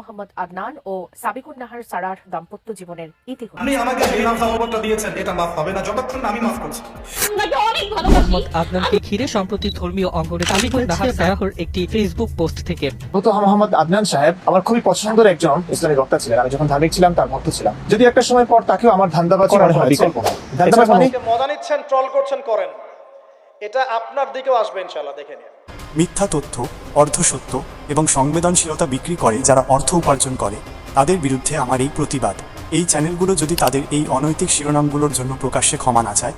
মোহাম্মদ আদনান ও সাবিকুন নাহার সারার দাম্পত্য জীবনের ইতিহাস। আপনি আমাকে দিয়েছেন এটা মাফ হবে না। যতক্ষণ আমি মাফ করছি। আপনাকে অনেক ভালোবাসি। মোহাম্মদ আদনানকে ঘিরে সম্প্রতি ধর্মীয় অঙ্গনে সাবিকুল নাহার সারাহর একটি ফেসবুক পোস্ট থেকে। গত মোহাম্মদ আদনান সাহেব আমার খুবই পছন্দের একজন ইসলামী বক্তা ছিলেন। আমি যখন ধার্মিক ছিলাম তার ভক্ত ছিলাম। যদি একটা সময় পর তাকেও আমার ধান্দাবাজ বিকল্প। ধান্দাবাজ মানে? মজা নিচ্ছেন ট্রল করছেন করেন। এটা আপনার দিকেও আসবে ইনশাল্লাহ দেখে নিন। মিথ্যা তথ্য, অর্ধসত্য এবং সংবেদনশীলতা বিক্রি করে যারা অর্থ উপার্জন করে, তাদের বিরুদ্ধে আমার এই প্রতিবাদ। এই চ্যানেলগুলো যদি তাদের এই অনৈতিক শিরোনামগুলোর জন্য প্রকাশ্যে ক্ষমা না চায়।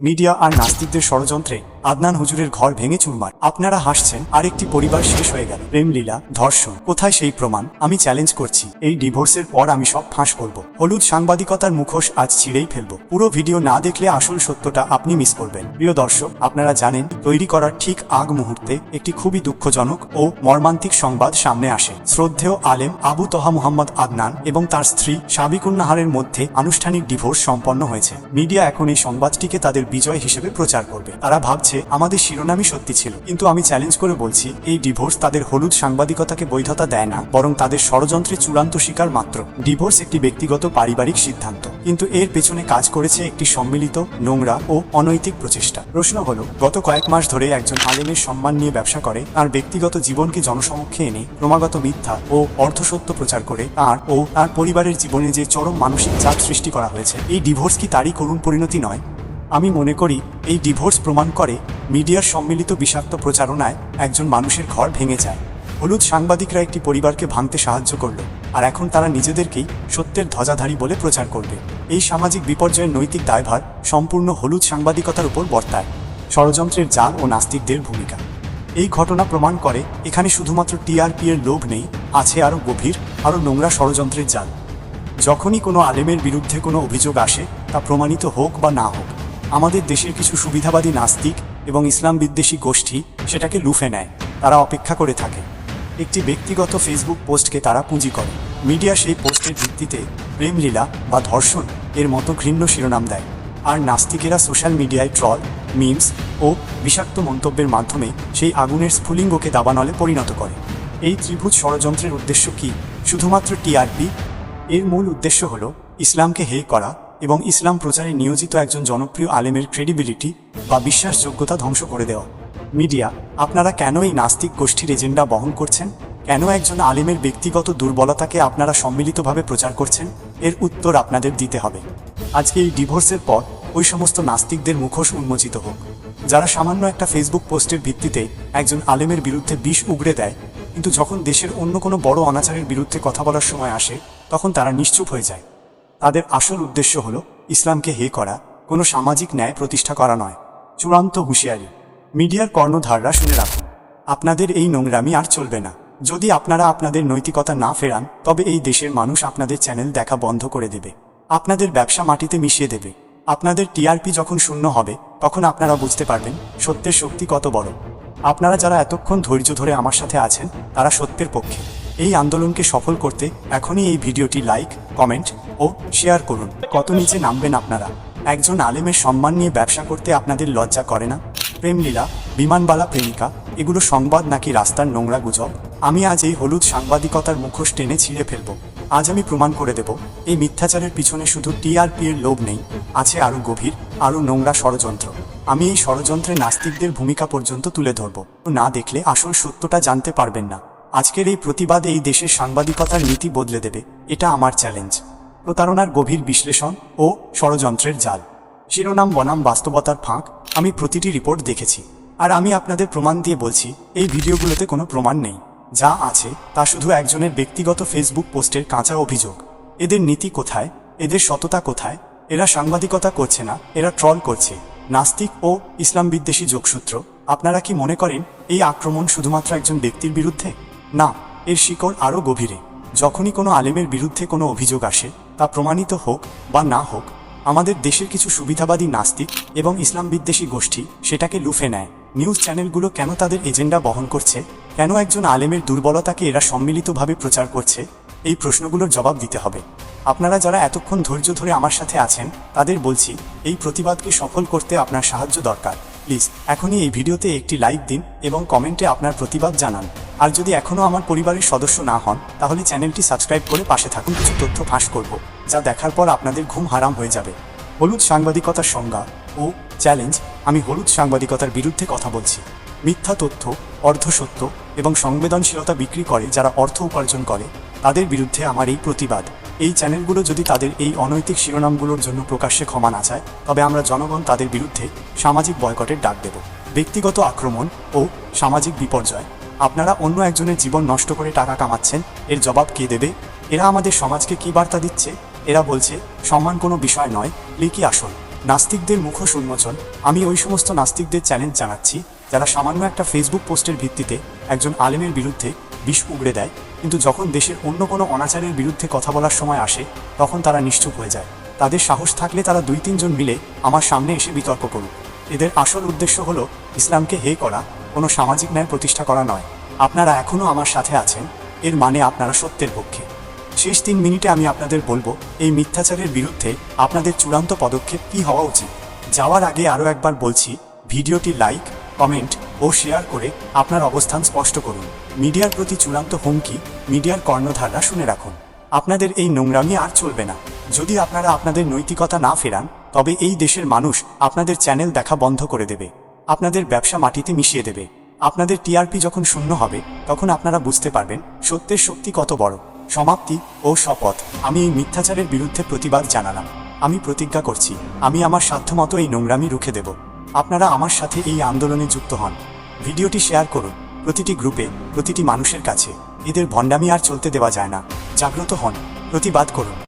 মিডিয়া আর নাস্তিকদের ষড়যন্ত্রে আদনান হুজুরের ঘর ভেঙে চুরমার। আপনারা হাসছেন, আরেকটি পরিবার শেষ হয়ে গেল। প্রেমলীলা, ধর্ষণ, কোথায় সেই প্রমাণ? আমি চ্যালেঞ্জ করছি। এই ডিভোর্সের পর আমি সব ফাঁস করব। হলুদ সাংবাদিকতার মুখোশ আজ ছিঁড়েই ফেলব। পুরো ভিডিও না দেখলে আসল সত্যটা আপনি মিস করবেন। প্রিয় দর্শক, আপনারা জানেন, তৈরি করার ঠিক আগ মুহূর্তে একটি খুবই দুঃখজনক ও মর্মান্তিক সংবাদ সামনে আসে। শ্রদ্ধেয় আলেম আবু তহা মুহাম্মদ আদনান এবং তার স্ত্রী সাবিকুন নাহারের মধ্যে আনুষ্ঠানিক ডিভোর্স সম্পন্ন হয়েছে। মিডিয়া এখন এই সংবাদটিকে তাদের বিজয় হিসেবে প্রচার করবে। তারা ভাবছে আমাদের শিরোনামই সত্যি ছিল। কিন্তু আমি চ্যালেঞ্জ করে বলছি, এই ডিভোর্স তাদের হলুদ সাংবাদিকতাকে বৈধতা দেয় না, বরং তাদের ষড়যন্ত্রের চূড়ান্ত শিকার মাত্র। ডিভোর্স একটি ব্যক্তিগত পারিবারিক সিদ্ধান্ত, কিন্তু এর পেছনে কাজ করেছে একটি সম্মিলিত, নোংরা ও অনৈতিক প্রচেষ্টা। প্রশ্ন হলো, গত কয়েক মাস ধরে একজন আলেমের সম্মান নিয়ে ব্যবসা করে, তার ব্যক্তিগত জীবনকে জনসমক্ষে এনে ক্রমাগত মিথ্যা ও অর্ধসত্য প্রচার করে, তার ও তার পরিবারের জীবনে যে চরম মানসিক চাপ সৃষ্টি করা হয়েছে, এই ডিভোর্স কি তারই করুণ পরিণতি নয়? আমি মনে করি এই ডিভোর্স প্রমাণ করে মিডিয়ার সম্মিলিত বিষাক্ত প্রচারণায় একজন মানুষের ঘর ভেঙে যায়। হলুদ সাংবাদিকরা একটি পরিবারকে ভাঙতে সাহায্য করল, আর এখন তারা নিজেদেরকেই সত্যের ধ্বজাধারী বলে প্রচার করবে। এই সামাজিক বিপর্যয়ের নৈতিক দায়ভার সম্পূর্ণ হলুদ সাংবাদিকতার উপর বর্তায়। ষড়যন্ত্রের জাল ও নাস্তিকদের ভূমিকা। এই ঘটনা প্রমাণ করে এখানে শুধুমাত্র টিআরপি এর লোভ নেই, আছে আরও গভীর, আরও নোংরা ষড়যন্ত্রের জাল। যখনই কোনো আলেমের বিরুদ্ধে কোনো অভিযোগ আসে, তা প্রমাণিত হোক বা না হোক আমাদের দেশের কিছু সুবিধাবাদী নাস্তিক এবং ইসলাম বিদ্বেষী গোষ্ঠী সেটাকে লুফে নেয়। তারা অপেক্ষা করে থাকে। একটি ব্যক্তিগত ফেসবুক পোস্টকে তারা পুঁজি করে। মিডিয়া সেই পোস্টের ভিত্তিতে প্রেমলীলা বা ধর্ষণ এর মতো ঘৃণ্য শিরোনাম দেয়। আর নাস্তিকেরা সোশ্যাল মিডিয়ায় ট্রল, মিমস ও বিষাক্ত মন্তব্যের মাধ্যমে সেই আগুনের স্ফুলিঙ্গকে দাবানলে পরিণত করে। এই ত্রিভুজ ষড়যন্ত্রের উদ্দেশ্য কি? শুধুমাত্র টিআরপি এর মূল উদ্দেশ্য হল ইসলামকে হে করা এবং ইসলাম প্রচারে নিয়োজিত একজন জনপ্রিয় আলেমের ক্রেডিবিলিটি বা বিশ্বাসযোগ্যতা ধ্বংস করে দেওয়া। মিডিয়া, আপনারা কেন এই নাস্তিক গোষ্ঠীর এজেন্ডা বহন করছেন? কেন একজন আলেমের ব্যক্তিগত দুর্বলতাকে আপনারা সম্মিলিতভাবে প্রচার করছেন? এর উত্তর আপনাদের দিতে হবে। আজকে এই ডিভোর্সের পর ওই সমস্ত নাস্তিকদের মুখোশ উন্মোচিত হোক। যারা সামান্য একটা ফেসবুক পোস্টের ভিত্তিতে একজন আলেমের বিরুদ্ধে বিষ উগড়ে দেয়, কিন্তু যখন দেশের অন্য কোনো বড় অনাচারের বিরুদ্ধে কথা বলার সময় আসে, তখন তারা নিশ্চুপ হয়ে যায়। তাদের আসল উদ্দেশ্য হল ইসলামকে হে করা, কোনো সামাজিক ন্যায় প্রতিষ্ঠা করা নয়। চূড়ান্ত হুঁশিয়ারি। মিডিয়ার কর্ণধাররা শুনে রাখুন, আপনাদের এই নোংরামি আর চলবে না। যদি আপনারা আপনাদের নৈতিকতা না ফেরান, তবে এই দেশের মানুষ আপনাদের চ্যানেল দেখা বন্ধ করে দেবে। আপনাদের ব্যবসা মাটিতে মিশিয়ে দেবে। আপনাদের টিআরপি যখন শূন্য হবে, তখন আপনারা বুঝতে পারবেন, সত্যের শক্তি কত বড়। আপনারা যারা এতক্ষণ ধৈর্য ধরে আমার সাথে আছেন, তারা সত্যের পক্ষে। এই আন্দোলনকে সফল করতে এখনই এই ভিডিওটি লাইক, কমেন্ট ও শেয়ার করুন। কত নিচে নামবেন আপনারা? একজন আলেমের সম্মান নিয়ে ব্যবসা করতে আপনাদের লজ্জা করে না? প্রেমলীলা, বিমানবালা প্রেমিকা, এগুলো সংবাদ নাকি রাস্তার নোংরা গুজব? আমি আজ এই হলুদ সাংবাদিকতার মুখোশ টেনে ছিঁড়ে ফেলব। আজ আমি প্রমাণ করে দেব, এই মিথ্যাচারের পিছনে শুধু টিআরপি এর লোভ নেই, আছে আরও গভীর আরও নোংরা ষড়যন্ত্র। আমি এই ষড়যন্ত্রে নাস্তিকদের ভূমিকা পর্যন্ত তুলে ধরব। না দেখলে আসল সত্যটা জানতে পারবেন না। আজকের এই প্রতিবাদ এই দেশের সাংবাদিকতার নীতি বদলে দেবে, এটা আমার চ্যালেঞ্জ প্রতারণার গভীর বিশ্লেষণ ও ষড়যন্ত্রের জাল। শিরোনাম, বনাম, বাস্তবতার ফাঁক আমি প্রতিটি রিপোর্ট দেখেছি। আর আমি আপনাদের প্রমাণ দিয়ে বলছি, এই ভিডিওগুলোতে কোনো প্রমাণ নেই। যা আছে তা শুধু একজনের ব্যক্তিগত ফেসবুক পোস্টের কাঁচা অভিযোগ। এদের নীতি কোথায়? এদের সততা কোথায়? এরা সাংবাদিকতা করছে না, এরা ট্রল করছে। নাস্তিক ও ইসলাম বিদ্বেষী যোগসূত্র, আপনারা কি মনে করেন এই আক্রমণ শুধুমাত্র একজন ব্যক্তির বিরুদ্ধে? না, এর শিকড় আরও গভীরে। যখনই কোনো আলেমের বিরুদ্ধে কোনো অভিযোগ আসে তা প্রমাণিত হোক বা না হোক, আমাদের দেশের কিছু সুবিধাবাদী নাস্তিক এবং ইসলাম বিদ্বেষী গোষ্ঠী সেটাকে লুফে নেয়। নিউজ চ্যানেলগুলো কেন তাদের এজেন্ডা বহন করছে? কেন একজন আলেমের দুর্বলতাকে এরা সম্মিলিতভাবে প্রচার করছে? এই প্রশ্নগুলোর জবাব দিতে হবে। আপনারা যারা এতক্ষণ ধৈর্য ধরে আমার সাথে আছেন, তাদের বলছি, এই প্রতিবাদকে সফল করতে আপনার সাহায্য দরকার। প্লিজ, এখনই এই ভিডিওতে একটি লাইক দিন এবং কমেন্টে আপনার প্রতিবাদ জানান। আর যদি এখনও আমার পরিবারের সদস্য না হন, তাহলে চ্যানেলটি সাবস্ক্রাইব করে পাশে থাকুন, কিছু তথ্য ফাঁস করব, যা দেখার পর আপনাদের ঘুম হারাম হয়ে যাবে। হলুদ সাংবাদিকতার সংজ্ঞা ও চ্যালেঞ্জ, আমি হলুদ সাংবাদিকতার বিরুদ্ধে কথা বলছি। মিথ্যা তথ্য অর্ধসত্য এবং সংবেদনশীলতা বিক্রি করে যারা অর্থ উপার্জন করে, তাদের বিরুদ্ধে আমার এই প্রতিবাদ। এই চ্যানেলগুলো যদি তাদের এই অনৈতিক শিরোনামগুলোর জন্য প্রকাশ্যে ক্ষমা না চায়, তবে আমরা জনগণ তাদের বিরুদ্ধে সামাজিক বয়কটের ডাক দেব। ব্যক্তিগত আক্রমণ ও সামাজিক বিপর্যয়। আপনারা অন্য একজনের জীবন নষ্ট করে টাকা কামাচ্ছেন, এর জবাব কে দেবে? এরা আমাদের সমাজকে কি বার্তা দিচ্ছে? এরা বলছে সম্মান কোনো বিষয় নয় লিকি আসল। নাস্তিকদের মুখোশ উন্মোচন। আমি ওই সমস্ত নাস্তিকদের চ্যালেঞ্জ জানাচ্ছি, যারা সামান্য একটা ফেসবুক পোস্টের ভিত্তিতে একজন আলেমের বিরুদ্ধে বিষ উগড়ে দেয়, কিন্তু যখন দেশের অন্য কোনো অনাচারের বিরুদ্ধে কথা বলার সময় আসে, তখন তারা নিশ্চুপ হয়ে যায়। তাদের সাহস থাকলে তারা দুই তিনজন মিলে আমার সামনে এসে বিতর্ক করুক। এদের আসল উদ্দেশ্য হলো ইসলামকে হে করা কোনো সামাজিক ন্যায় প্রতিষ্ঠা করা নয়। আপনারা এখনও আমার সাথে আছেন, এর মানে আপনারা সত্যের পক্ষে। শেষ তিন মিনিটে আমি আপনাদের বলব, এই মিথ্যাচারের বিরুদ্ধে আপনাদের চূড়ান্ত পদক্ষেপ কি হওয়া উচিত? যাওয়ার আগে আরও একবার বলছি, ভিডিওটি লাইক, কমেন্ট ও শেয়ার করে আপনার অবস্থান স্পষ্ট করুন। মিডিয়ার প্রতি চূড়ান্ত হুমকি, মিডিয়ার কর্ণধাররা শুনে রাখুন। আপনাদের এই নোংরামি আর চলবে না। যদি আপনারা আপনাদের নৈতিকতা না ফেরান, তবে এই দেশের মানুষ আপনাদের চ্যানেল দেখা বন্ধ করে দেবে। আপনাদের ব্যবসা মাটিতে মিশিয়ে দেবে। আপনাদের টিআরপি যখন শূন্য হবে, তখন আপনারা বুঝতে পারবেন সত্যের শক্তি কত বড়। সমাপ্তি ও শপথ। আমি এই মিথ্যাচারের বিরুদ্ধে প্রতিবাদ জানালাম। আমি প্রতিজ্ঞা করছি, আমি আমার সাধ্যমতো এই নোংরামি রুখে দেব। আপনারা আমার সাথে এই আন্দোলনে যুক্ত হন। ভিডিওটি শেয়ার করুন। প্রতিটি গ্রুপে, প্রতিটি মানুষের কাছে। এদের ভণ্ডামি আর চলতে দেওয়া যায় না। জাগ্রত হন। প্রতিবাদ করুন।